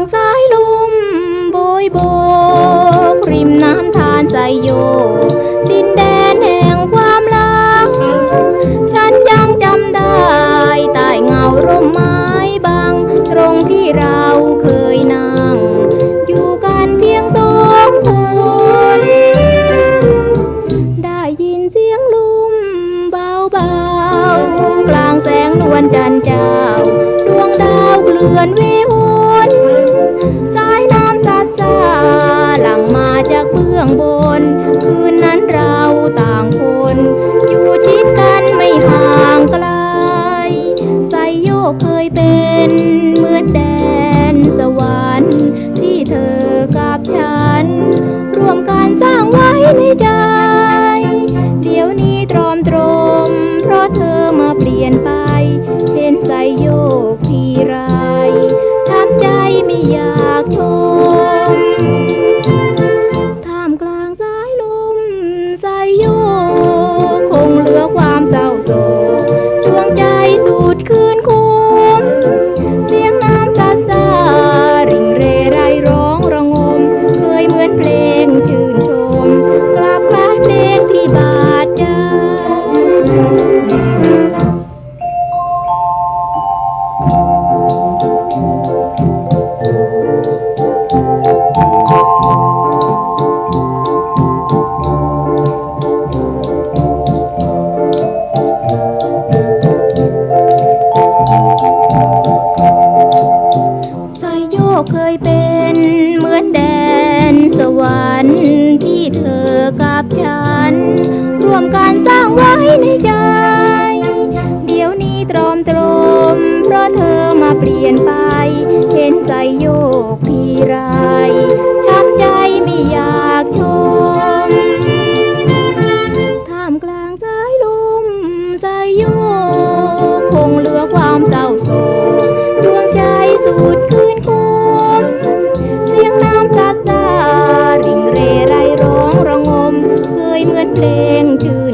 างซ้ายลุ่มโบยโบก ริมน้ำทานใจโยดินแดนแห่งความลัง ฉันยังจำได้ใต้เงาร่มไม้บางตรงที่เราเคยนั่ง อยู่กันเพียงสองคน ได้ยินเสียงลุ่มเบาๆ กลางแสงนวลจันเจ้า ดวงดาวเกลื่อนว tambor. เธอกับฉัน ร่วมการสร้างไว้ในใจ เดี๋ยวนี้ตรอมตรม เพราะเธอมาเปลี่ยนไป เห็นใจโย เดือนเพลงชื่อ